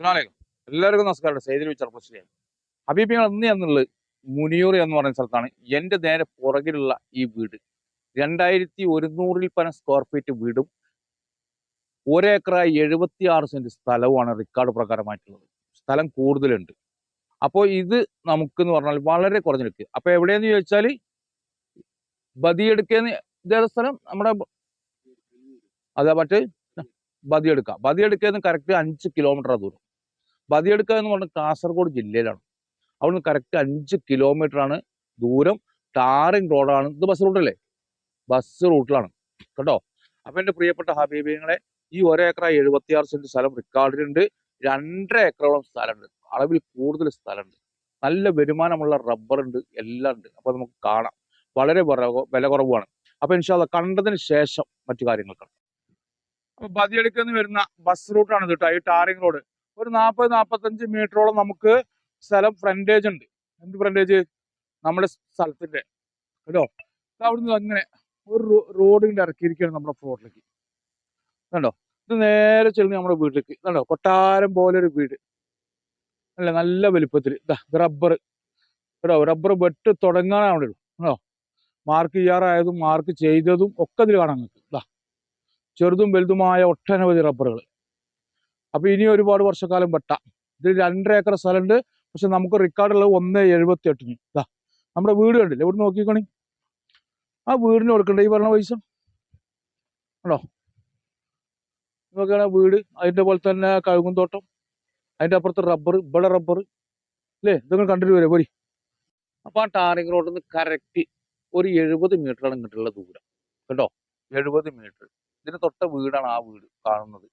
അസ്സലാമലൈക്കും. എല്ലാവർക്കും നമസ്കാരം. സൈദിൽ പ്രശ്നം ഹബീബിങ്ങൾ ഇന്ന് എന്നുള്ളത് മുനിയൂർ എന്ന് പറയുന്ന സ്ഥലത്താണ്. എന്റെ നേരെ പുറകിലുള്ള ഈ വീട്. രണ്ടായിരത്തി ഒരുന്നൂറിൽ പരം സ്ക്വയർ ഫീറ്റ് വീടും ഒരേക്കറായി എഴുപത്തി ആറ് സെന്റ് സ്ഥലവുമാണ് റെക്കോർഡ് പ്രകാരമായിട്ടുള്ളത്. സ്ഥലം കൂടുതലുണ്ട്. അപ്പോൾ ഇത് നമുക്കെന്ന് പറഞ്ഞാൽ വളരെ കുറഞ്ഞെടുക്കുക അപ്പോൾ എവിടെയെന്ന് ചോദിച്ചാൽ ബതിയെടുക്കുന്ന ഇതേ സ്ഥലം നമ്മുടെ അതാ മറ്റേ ബദിയെടുക്ക. ബദിയെടുക്കേന്ന് കറക്റ്റ് അഞ്ച് കിലോമീറ്റർ ദൂരം. ബദിയെടുക്ക എന്ന് പറഞ്ഞാൽ കാസർഗോഡ് ജില്ലയിലാണ്. അവിടുന്ന് കറക്റ്റ് അഞ്ച് ആണ് ദൂരം. ടാറിങ് റോഡാണ് ഇത് ബസ് റൂട്ടല്ലേ ബസ് റൂട്ടിലാണ് കേട്ടോ? അപ്പൊ എന്റെ പ്രിയപ്പെട്ട ഹബീബിങ്ങളെ ഈ ഒരേക്കറ എഴുപത്തിയാറ് സെന്റ് സ്ഥലം റിക്കാർഡിലുണ്ട് രണ്ടര ഏക്കറോളം സ്ഥലമുണ്ട്. അളവിൽ കൂടുതൽ സ്ഥലമുണ്ട്. നല്ല വരുമാനമുള്ള റബ്ബർ ഉണ്ട്. എല്ലാം ഉണ്ട്. അപ്പൊ നമുക്ക് കാണാം. വളരെ വില- കുറവാണ് അപ്പൊ ഇൻഷാല്ല കണ്ടതിന് ശേഷം മറ്റു കാര്യങ്ങൾ കാണാം. അപ്പൊ ബദിയെടുക്കുന്ന വരുന്ന ബസ് റൂട്ടാണ് കേട്ടോ. ഈ ടാറിങ് റോഡ് ഒരു നാൽപ്പത് നാൽപ്പത്തഞ്ച് മീറ്ററോളം നമുക്ക് സ്ഥലം ഫ്രണ്ടേജ് ഉണ്ട്. എന്ത് ഫ്രണ്ടേജ് നമ്മുടെ സ്ഥലത്തിന്റെ കേട്ടോ? അവിടുന്ന് അങ്ങനെ ഒരു റോഡിന്റെ ഇറക്കിയിരിക്കുകയാണ് നമ്മുടെ ഫ്ലോറിലേക്ക്. കണ്ടോ? ഇത് നേരെ ചെല്ലുന്ന നമ്മുടെ വീട്ടിലേക്ക്. കണ്ടോ? കൊട്ടാരം പോലെ ഒരു വീട്. അല്ല? നല്ല വലുപ്പത്തിൽ റബ്ബർ കേട്ടോ? റബ്ബർ വെട്ട് തുടങ്ങാനാണ് അവിടെ കേട്ടോ മാർക്ക് ചെയ്യാറായതും മാർക്ക് ചെയ്തതും ഒക്കെ ഇതിൽ കാണാൻ നിങ്ങൾക്ക് ഇതാ ചെറുതും വലുതുമായ ഒട്ടനവധി റബ്ബറുകൾ അപ്പൊ ഇനി ഒരുപാട് വർഷക്കാലം വെട്ട. ഇത് രണ്ടര ഏക്കർ സ്ഥലമുണ്ട്. പക്ഷെ നമുക്ക് റെക്കോർഡ് ഉള്ളത് ഒന്ന് എഴുപത്തി എട്ടിന് ഇതാ നമ്മുടെ വീട് കണ്ടില്ലേ? ഇവിടെ നോക്കിക്കോണി? ആ വീടിന് കൊടുക്കണ്ടേ ഈ പറഞ്ഞ പൈസ? ആണോ? നോക്കുകയാണ് വീട്. അതിന്റെ പോലെ തന്നെ കഴുകും തോട്ടം. അതിന്റെ അപ്പുറത്ത് റബ്ബർ ഇവിടെ റബ്ബർ അല്ലേ? ഇതൊക്കെ കണ്ടിട്ട് വരെ പോരി. അപ്പൊ ആ ടാറിങ് റോഡിൽ നിന്ന് കറക്റ്റ് ഒരു എഴുപത് മീറ്ററാണ് ഇങ്ങോട്ടുള്ള ദൂരം. കേട്ടോ എഴുപത് മീറ്റർ. ഇതിന് തൊട്ട വീടാണ് ആ വീട് കാണുന്നത്.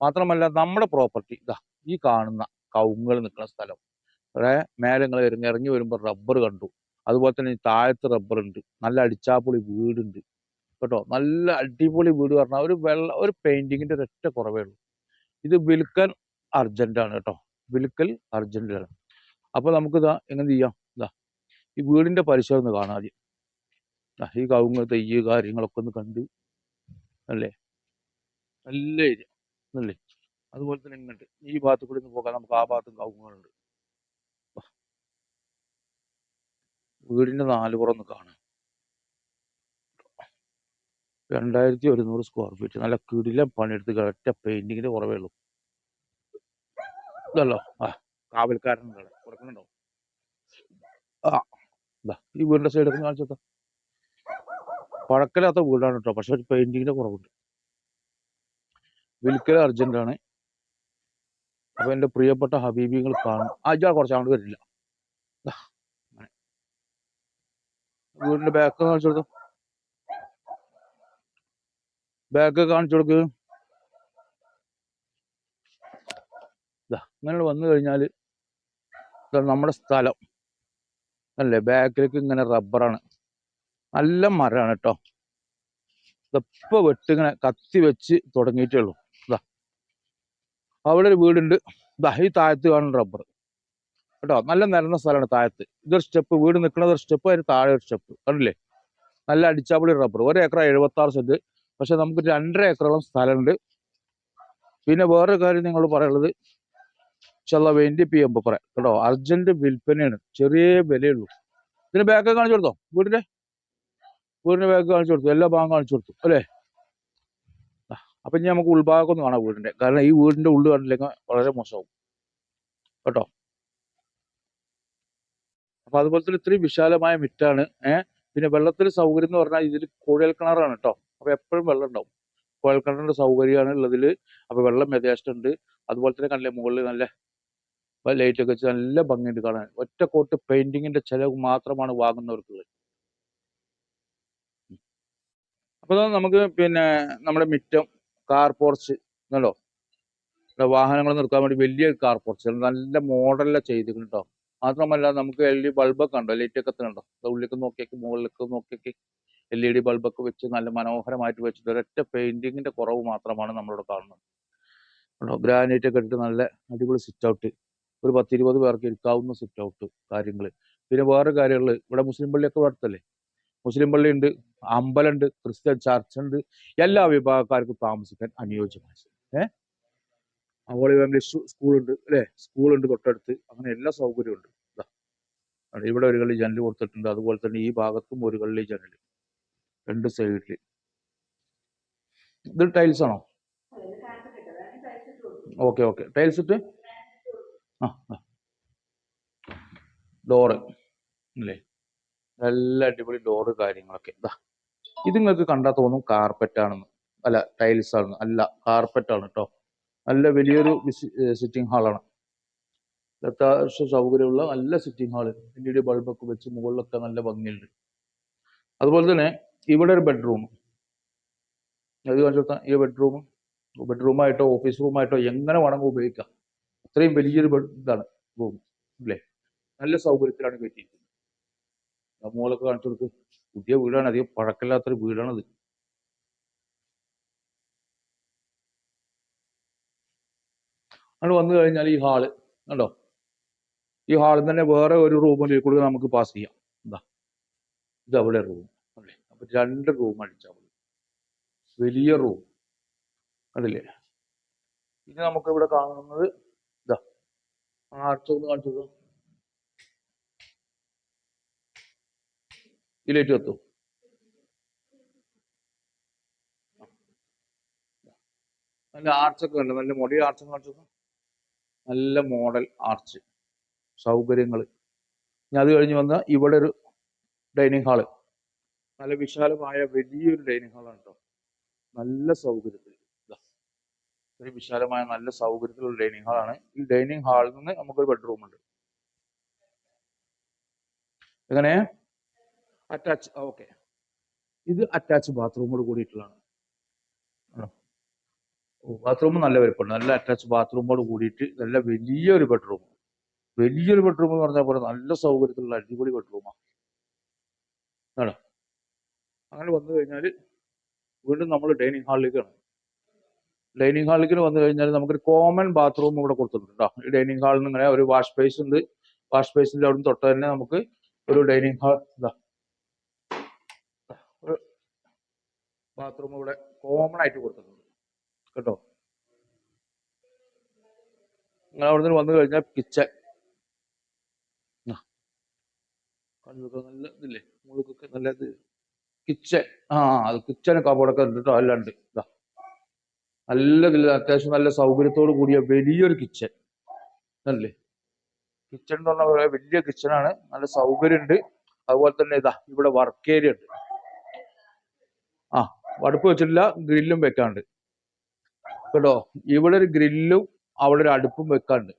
മാത്രമല്ല നമ്മുടെ പ്രോപ്പർട്ടി ഇതാ ഈ കാണുന്ന കൗങ്ങൾ നിൽക്കുന്ന സ്ഥലം. അവിടെ മേലങ്ങൾ ഇറങ്ങി ഇറങ്ങി വരുമ്പോൾ റബ്ബർ കണ്ടു. അതുപോലെ തന്നെ താഴത്ത് റബ്ബർ ഉണ്ട്. നല്ല അടിച്ചാപ്പൊളി വീടുണ്ട്. കേട്ടോ? നല്ല അടിപൊളി വീട് പറഞ്ഞാൽ ഒരു വെള്ള ഒരു പെയിന്റിങ്ങിന്റെ ഒരൊറ്റ കുറവേ ഉള്ളൂ. ഇത് വിൽക്കൽ അർജന്റ് ആണ് കേട്ടോ. വിൽക്കൽ അർജന്റ് അപ്പോൾ അപ്പൊ നമുക്ക് ഇതാ എങ്ങനെ ചെയ്യാം? ഇതാ ഈ വീടിന്റെ പരിസരം ഒന്ന് കാണാം ആദ്യം. ഈ കവുങ്ങ് തെയ്യ് കാര്യങ്ങളൊക്കെ ഒന്ന് കണ്ട്. അല്ലേ? നല്ല ഏരിയ. അല്ലേ? അതുപോലെ തന്നെ ഇങ്ങോട്ട് ഈ ഭാഗത്ത് കൂടി ഒന്ന് പോകാം നമുക്ക് ആ ഭാഗത്തും കവുങ്ങുകളുണ്ട്. വീടിന്റെ നാല് പുറം ഒന്ന് കാണാം. രണ്ടായിരത്തി ഒരുന്നൂറ് സ്ക്വയർ ഫീറ്റ് നല്ല കിടിലം പണിയെടുത്ത് ഒറ്റ പെയിന്റിങ്ങിന്റെ കുറവേ ഉള്ളൂ. ഇതല്ലോ. ആ കാവൽക്കാരൻ കൊടുക്കുന്നുണ്ടോ ആ ഈ വീടിന്റെ സൈഡൊക്കെ കാണിച്ചോ പഴക്കലാത്ത വീടാണ് കേട്ടോ പക്ഷെ ഒരു പെയിന്റിങ്ങിന്റെ കുറവുണ്ട്. വിൽക്കൽ അർജന്റാണ്. അപ്പൊ എന്റെ പ്രിയപ്പെട്ട ഹബീബികൾ കാണും. ആ ഇജാ കുറച്ച് അങ്ങോട്ട് വരില്ല. വീടിന്റെ ബാക്ക് കാണിച്ചു കൊടുത്തു ബാക്ക് കാണിച്ചു കൊടുക്ക്. ദാ, ഇങ്ങനെ വന്നു കഴിഞ്ഞാൽ നമ്മുടെ സ്ഥലം. അല്ലേ? ബാക്കിലേക്ക് ഇങ്ങനെ റബ്ബറാണ് നല്ല മരമാണ് കേട്ടോ. ഇതെപ്പോ വെട്ടിങ്ങനെ കത്തി വെച്ച് തുടങ്ങിയിട്ടേ ഉള്ളൂ. അവിടെ ഒരു വീടുണ്ട്. ദഹി താഴത്ത് കാണുന്ന റബ്ബർ. കേട്ടോ? നല്ല നിരന്ന സ്ഥലമാണ് താഴത്ത്. ഇതൊരു സ്റ്റെപ്പ് വീട് നിൽക്കുന്നത് ഒരു സ്റ്റെപ്പ് അതിന് താഴെ ഒരു സ്റ്റെപ്പ്. കണ്ടില്ലേ? നല്ല അടിച്ചാപ്പൊളി റബ്ബർ. ഒരു ഏക്കർ എഴുപത്തി ആറ് സെന്റ്. പക്ഷെ നമുക്ക് രണ്ടര ഏക്കറോളം സ്ഥലമുണ്ട്. പിന്നെ വേറൊരു കാര്യം നിങ്ങൾ പറയുള്ളത് ചില വേണ്ടി പി എം പറയാം. കേട്ടോ? അർജന്റ് വിൽപ്പനയാണ്. ചെറിയ വിലയുള്ളൂ. ഇതിന് ബാക്ക് കാണിച്ചു കൊടുത്തോ? വീടിന്റെ വീടിന്റെ ബാക്ക് കാണിച്ചു കൊടുത്തു. എല്ലാ ഭാഗം കാണിച്ചു കൊടുത്തു. അല്ലേ? അപ്പൊ ഇനി നമുക്ക് ഉൾഭാഗം ഒന്ന് കാണാം വീടിന്റെ കാരണം ഈ വീടിന്റെ ഉള്ളു കണ്ടില്ലെങ്കിൽ വളരെ മോശമാവും. കേട്ടോ? അപ്പൊ അതുപോലെ തന്നെ ഇത്രയും വിശാലമായ മിറ്റാണ്. ഏഹ് പിന്നെ വെള്ളത്തിന് സൗകര്യം എന്ന് പറഞ്ഞാൽ ഇതിൽ കുഴൽ കിണറാണ് കേട്ടോ. അപ്പൊ എപ്പോഴും വെള്ളം ഉണ്ടാവും. കുഴൽ കിണറിന്റെ സൗകര്യമാണ് ഉള്ളതിൽ. അപ്പൊ വെള്ളം യഥേഷ്ടം ഉണ്ട്. അതുപോലെ തന്നെ കണ്ടില്ലേ മുകളിൽ നല്ല ലൈറ്റ് ഒക്കെ വെച്ച് നല്ല ഭംഗിയുണ്ട് കാണാൻ. ഒറ്റ കോട്ട് പെയിന്റിങ്ങിന്റെ ചെലവ് മാത്രമാണ് വാങ്ങുന്നവർക്കുള്ളത്. അപ്പൊ നമുക്ക് പിന്നെ നമ്മുടെ മിറ്റം. കാർ പോർച്ച് ഇവിടെ വാഹനങ്ങൾ നിർത്താൻ വേണ്ടി വലിയ കാർ പോർച്ച് നല്ല മോഡലിലാണ് കേട്ടോ മാത്രമല്ല നമുക്ക് എൽ ഇ ബൾബൊക്കെ ഉണ്ടോ? ലൈറ്റ് ഒക്കെ കണ്ടോ ഉള്ളിലേക്ക് നോക്കിയേക്ക് മുകളിലേക്ക് നോക്കിയേക്ക്. എൽ ഇ ഡി ബൾബൊക്കെ വെച്ച് നല്ല മനോഹരമായിട്ട് വെച്ചിട്ട് ഒരൊറ്റ പെയിന്റിങ്ങിന്റെ കുറവ് മാത്രമാണ് നമ്മളിവിടെ കാണുന്നത്. കേട്ടോ ഗ്രാനൈറ്റ് ഒക്കെ ഇട്ടിട്ട് നല്ല അടിപൊളി സിറ്റ് ഔട്ട് ഒരു പത്തിരുപത് പേർക്ക് ഇരിക്കാവുന്ന സിറ്റ് ഔട്ട് കാര്യങ്ങൾ പിന്നെ വേറെ കാര്യങ്ങൾ ഇവിടെ മുസ്ലിം പള്ളിയൊക്കെ അടുത്തല്ലേ? മുസ്ലിം പള്ളി ഉണ്ട് അമ്പലമുണ്ട് ക്രിസ്ത്യൻ ചർച്ച് ഉണ്ട് എല്ലാ വിഭാഗക്കാർക്കും താമസിക്കാൻ അനുയോജ്യമായ സ്ഥലം. ഏ ഹോളി ഫാമിലി സ്കൂളുണ്ട് അല്ലേ? സ്കൂളുണ്ട് തൊട്ടടുത്ത്. അങ്ങനെ എല്ലാ സൗകര്യവും ഉണ്ട്. ഇവിടെ ഒരു കള്ളി ജനൽ കൊടുത്തിട്ടുണ്ട്. അതുപോലെ തന്നെ ഈ ഭാഗത്തും ഒരു കള്ളി ജനൽ. രണ്ട് സൈഡിൽ ഇത് ടൈൽസ് ആണോ? Okay okay. ടൈൽസ് ഇട്ട്? ആ. ഡോറ്. അല്ലേ? നല്ല അടിപൊളി ഡോറ് കാര്യങ്ങളൊക്കെ. ഇതാ ഇത് നിങ്ങൾക്ക് കണ്ടാൽ തോന്നും കാർപ്പറ്റ് ആണെന്ന് അല്ല ടൈൽസ് ആണ് അല്ല കാർപ്പറ്റ് ആണ് കേട്ടോ നല്ല വലിയൊരു സിറ്റിംഗ് ഹാളാണ് അത്യാവശ്യം സൗകര്യമുള്ള നല്ല sitting hall L E D ബൾബൊക്കെ വെച്ച് മുകളിലൊക്കെ നല്ല ഭംഗിയുണ്ട്. അതുപോലെ തന്നെ ഇവിടെ ഒരു ബെഡ്റൂം അത് കാണിച്ചു ഈ ബെഡ്റൂം ബെഡ്റൂമായിട്ടോ ഓഫീസ് റൂമായിട്ടോ എങ്ങനെ വേണമെങ്കിൽ ഉപയോഗിക്കാം. അത്രയും വലിയൊരു ബെഡ് ഇതാണ് റൂം അല്ലേ? നല്ല സൗകര്യത്തിലാണ് കയറ്റിയിരിക്കുന്നത് മോളൊക്കെ കാണിച്ചു കൊടുക്ക്. പുതിയ വീടാണ്. അധികം പഴക്കമില്ലാത്തൊരു വീടാണത്. അങ്ങനെ വന്നു കഴിഞ്ഞാൽ ഈ ഹാൾ കണ്ടോ? ഈ ഹാളിൽ തന്നെ വേറെ ഒരു റൂമിൽ കൂടി നമുക്ക് പാസ് ചെയ്യാം. എന്താ ഇത് അവിടെ റൂം അല്ലേ? അപ്പൊ രണ്ട് റൂം അടിച്ചാൽ മതി വലിയ റൂം കണ്ടില്ലേ? ഇനി നമുക്ക് ഇവിടെ കാണുന്നത് ഇതാ. ആർച്ചൊന്ന് കാണിച്ചു കൊടുക്കാം. ഈ ലൈറ്റ് കത്തു നല്ല ആർച്ചൊക്കെ ഉണ്ട്. നല്ല മൊടി ആർച്ച് കാണിച്ചു. നല്ല മോഡൽ ആർച്ച് സൗകര്യങ്ങൾ ഇനി അത് കഴിഞ്ഞ് വന്ന ഇവിടെ ഒരു ഡൈനിങ് ഹാൾ നല്ല വിശാലമായ വലിയൊരു ഡൈനിങ് ഹാളാണ് കേട്ടോ നല്ല സൗകര്യത്തിൽ. ഇത്രയും വിശാലമായ നല്ല സൗകര്യത്തിലുള്ള ഡൈനിങ് ഹാളാണ് ഈ ഡൈനിങ് ഹാളിൽ നിന്ന് നമുക്കൊരു ബെഡ്റൂം ഉണ്ട്. എങ്ങനെ? അറ്റാച്ച് ഓക്കെ ഇത് അറ്റാച്ച് ബാത്റൂമോട് കൂടിയിട്ടുള്ളതാണ്. ബാത്റൂം നല്ല വലിപ്പമുണ്ട്. നല്ല അറ്റാച്ച് ബാത്റൂമോട് കൂടിയിട്ട് നല്ല വലിയൊരു ബെഡ്റൂം വലിയൊരു ബെഡ്റൂം എന്ന് പറഞ്ഞാൽ പോലെ നല്ല സൗകര്യത്തിലുള്ള അടിപൊളി ബെഡ്റൂമാണ് ആണോ? അങ്ങനെ വന്നു കഴിഞ്ഞാൽ വീണ്ടും നമ്മൾ ഡൈനിങ് ഹാളിലേക്കാണ് ഡൈനിങ് ഹാളിലേക്ക് വന്നു കഴിഞ്ഞാൽ നമുക്കൊരു കോമൺ ബാത്റൂം ഇവിടെ കൊടുത്തിട്ടുണ്ട് കേട്ടോ ഈ ഡൈനിങ് ഹാളിൽ നിന്ന് ഇങ്ങനെ ഒരു വാഷ് സ്പേസ് ഉണ്ട്. വാഷ് സ്പേസിന്റെ അവിടെ തൊട്ട് തന്നെ നമുക്ക് ഒരു ഡൈനിങ് ഹാൾ ഇതാ ഒരു ബാത്റൂം ഇവിടെ കോമൺ ആയിട്ട് കൊടുത്തിട്ടുണ്ട്. കേട്ടോ? നിങ്ങൾ അവിടെ നിന്ന് വന്നു കഴിഞ്ഞാൽ കിച്ചൺ നല്ല ഇതില്ലേ? മുഴുക്കൊക്കെ നല്ല ഇത്. കിച്ചൺ ആ അത് കിച്ചൺ കബോർഡൊക്കെ ഉണ്ട് കേട്ടോ എല്ലാം ഉണ്ട്. ഇതാ നല്ല ഇതിൽ അത്യാവശ്യം നല്ല സൗകര്യത്തോട് കൂടിയ വലിയൊരു കിച്ചൺ അല്ലേ കിച്ചൺ എന്ന് പറഞ്ഞാൽ വലിയ കിച്ചണാണ് നല്ല സൗകര്യം ഉണ്ട് അതുപോലെ തന്നെ ഇതാ ഇവിടെ വർക്ക് ഏരിയ ഉണ്ട്. ആ. അടുപ്പ് വെച്ചിട്ടില്ല ഗ്രില്ലും വെക്കാണ്ട്. കേട്ടോ? ഇവിടെ ഒരു ഗ്രില്ലും അവിടെ ഒരു അടുപ്പും വെക്കാണ്ട്.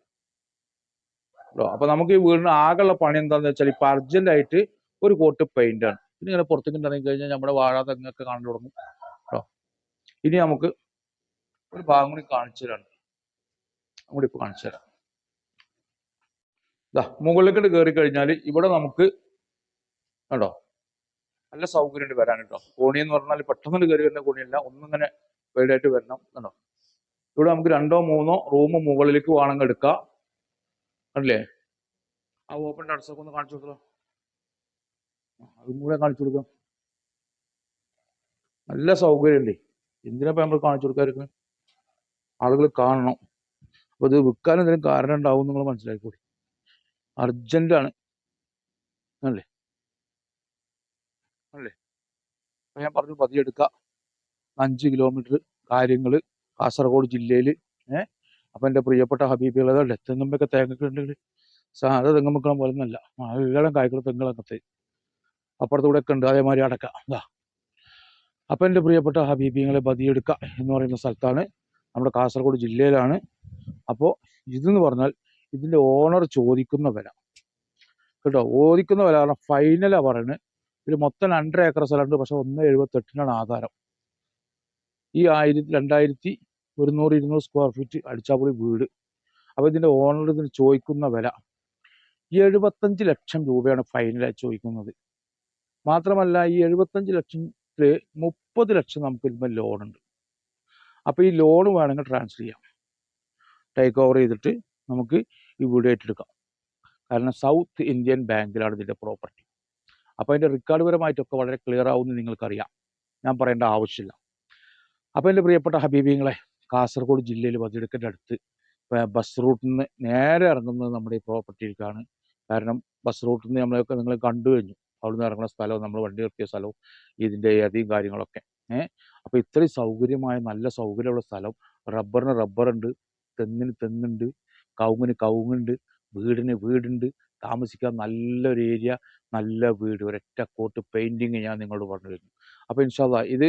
കേട്ടോ? അപ്പൊ നമുക്ക് ഈ വീടിന് ആകെയുള്ള പണി എന്താന്ന് വെച്ചാൽ ഇപ്പൊ അർജന്റ് ആയിട്ട് ഒരു കോട്ട് പെയിന്റ് ആണ്. പിന്നെ ഇങ്ങനെ പുറത്തേക്ക് ഇറങ്ങി കഴിഞ്ഞാൽ നമ്മുടെ വാഴ തെങ്ങൊക്കെ കാണാൻ തുടങ്ങും. കേട്ടോ? ഇനി നമുക്ക് ഒരു ഭാഗം കൂടി കാണിച്ചു തരാണ് അങ്ങോട്ട് ഇപ്പൊ കാണിച്ചു തരാം. ഇതാ മുകളിലേക്ക് കയറി കഴിഞ്ഞാൽ ഇവിടെ നമുക്ക് കണ്ടോ? നല്ല സൗകര്യമുണ്ട് വരാൻ കേട്ടോ കോണി എന്ന് പറഞ്ഞാൽ പെട്ടെന്ന് കയറി വരുന്ന കോണിയല്ല ഒന്നിങ്ങനെ വേടായിട്ട് വരണം കണ്ടോ ഇവിടെ നമുക്ക് രണ്ടോ മൂന്നോ റൂം മുകളിലേക്ക് വേണമെങ്കിൽ എടുക്കാം. കണ്ടില്ലേ? ആ ഓപ്പൺ ടെറസൊക്കെ ഒന്ന് കാണിച്ചു ആ, അതും കൂടെ കാണിച്ചു കൊടുക്കാം. നല്ല സൗകര്യമുണ്ട് എന്തിനാ ഇപ്പൊ നമ്മൾ കാണിച്ചു കൊടുക്കാർക്ക് ആളുകൾ കാണണം. അപ്പൊ ഇത് വിൽക്കാൻ എന്തെങ്കിലും കാരണം ഉണ്ടാവും നിങ്ങൾ മനസ്സിലാക്കിക്കൂടി അർജന്റ് ആണ്. അല്ലേ അല്ലേ? ഞാൻ പറഞ്ഞു പതിയെടുക്ക. അഞ്ച് കിലോമീറ്റർ കാര്യങ്ങൾ കാസർഗോഡ് ജില്ലയിൽ ഏഹ് അപ്പം എന്റെ പ്രിയപ്പെട്ട ഹബീബികളെ തെങ്ങുമ്പൊക്കെ തേങ്ങൊക്കെ ഉണ്ടെങ്കിൽ സാധാരണ തെങ്ങുമ്പക്കണം പോലെ ഒന്നല്ല നല്ലോണം കായ്ക്കുള്ള തെങ്ങുകളങ്ങത്തെ അപ്പുറത്തൂടെ ഒക്കെ ഉണ്ട് അതേമാതിരി അടക്ക. എന്താ അപ്പം എന്റെ പ്രിയപ്പെട്ട ഹബീബിങ്ങളെ ബദിയെടുക്ക എന്ന് പറയുന്ന സ്ഥലത്താണ് നമ്മുടെ കാസർഗോഡ് ജില്ലയിലാണ്. അപ്പോൾ ഇതെന്ന് പറഞ്ഞാൽ ഇതിന്റെ ഓണർ ചോദിക്കുന്ന വില. കേട്ടോ? ചോദിക്കുന്ന വില കാരണം ഫൈനലാ പറയുന്നത് ഇതിൽ മൊത്തം രണ്ടര ഏക്കർ സ്ഥലമുണ്ട്. പക്ഷെ ഒന്ന് എഴുപത്തെട്ടിനാണ് ആധാരം. ഈ ആയിരത്തി രണ്ടായിരത്തി ഒരുന്നൂറ് ഇരുന്നൂറ് സ്ക്വയർ ഫീറ്റ് അടിച്ചാപ്പൊളി വീട്. അപ്പോൾ ഇതിന്റെ ഓണർ ഇതിന് ചോദിക്കുന്ന വില എഴുപത്തഞ്ച് ലക്ഷം രൂപയാണ് ഫൈനലായി ചോദിക്കുന്നത്. മാത്രമല്ല ഈ എഴുപത്തഞ്ച് ലക്ഷത്തിൽ മുപ്പത് ലക്ഷം നമുക്ക് ഇതിന്മേൽ ലോണുണ്ട് അപ്പോൾ അപ്പൊ ഈ ലോൺ വേണമെങ്കിൽ ട്രാൻസ്ഫർ ചെയ്യാം. ടേക്ക് ഓവർ ചെയ്തിട്ട് നമുക്ക് ഈ വീട് ഏറ്റെടുക്കാം. കാരണം സൗത്ത് ഇന്ത്യൻ ബാങ്കിലാണ് ഇതിന്റെ പ്രോപ്പർട്ടി അപ്പൊ അതിന്റെ റെക്കോർഡ് പരമായിട്ടൊക്കെ വളരെ ക്ലിയർ ആവുമെന്ന് നിങ്ങൾക്കറിയാം. ഞാൻ പറയേണ്ട ആവശ്യമില്ല. അപ്പോൾ എന്റെ പ്രിയപ്പെട്ട ഹബീബിങ്ങളെ കാസർഗോഡ് ജില്ലയിൽ വതിയെടുക്കന്റെ അടുത്ത് ബസ് റൂട്ടിൽ നിന്ന് നേരെ ഇറങ്ങുന്നത് നമ്മുടെ ഈ പ്രോപ്പർട്ടിയിലേക്കാണ് കാരണം ബസ് റൂട്ടിൽ നിന്ന് നമ്മളൊക്കെ നിങ്ങൾ കണ്ടു കഴിഞ്ഞു. അവിടുന്ന് ഇറങ്ങുന്ന സ്ഥലവും നമ്മൾ വണ്ടി നിർത്തിയ സ്ഥലവും ഇതിന്റെ അധികം കാര്യങ്ങളൊക്കെ. ഏഹ് അപ്പോൾ ഇത്രയും സൗകര്യമായ നല്ല സൗകര്യമുള്ള സ്ഥലം. റബ്ബറിന് റബ്ബറുണ്ട് തെങ്ങിന് തെങ്ങുണ്ട് കവുങ്ങിന് കവുങ്ങുണ്ട് വീടിന് വീടുണ്ട് താമസിക്കാൻ നല്ലൊരു ഏരിയ നല്ല വീട് ഒരൊറ്റ കോട്ട് പെയിന്റിങ് ഞാൻ നിങ്ങളോട് പറഞ്ഞു തരുന്നു. അപ്പോൾ ഇൻഷാല്ല ഇത്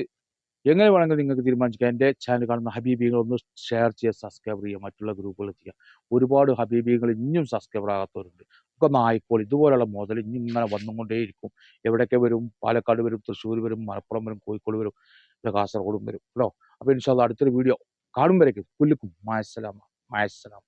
എങ്ങനെ വേണമെങ്കിൽ നിങ്ങൾക്ക് തീരുമാനിക്കാം. എന്റെ ചാനൽ കാണുന്ന ഹബീബികൾ ഒന്ന് ഷെയർ ചെയ്യുക സബ്സ്ക്രൈബ് ചെയ്യുക മറ്റുള്ള ഗ്രൂപ്പുകൾ ചെയ്യുക ഒരുപാട് ഹബീബികൾ ഇനിയും സബ്സ്ക്രൈബർ ആകാത്തവരുണ്ട്. ഒക്കെ നായിക്കോൾ ഇതുപോലെയുള്ള മോഡൽ ഇനി ഇങ്ങനെ വന്നുകൊണ്ടേയിരിക്കും. എവിടെയൊക്കെ വരും? പാലക്കാട് വരും തൃശ്ശൂർ വരും മലപ്പുറം വരും കോഴിക്കോട് വരും കാസർഗോഡും വരും. കേട്ടോ അപ്പോൾ ഇൻഷാല്ല അടുത്തൊരു വീഡിയോ കാണുമ്പോഴേക്കും പുല്ലിക്കും. മായസലാമ മായസലാം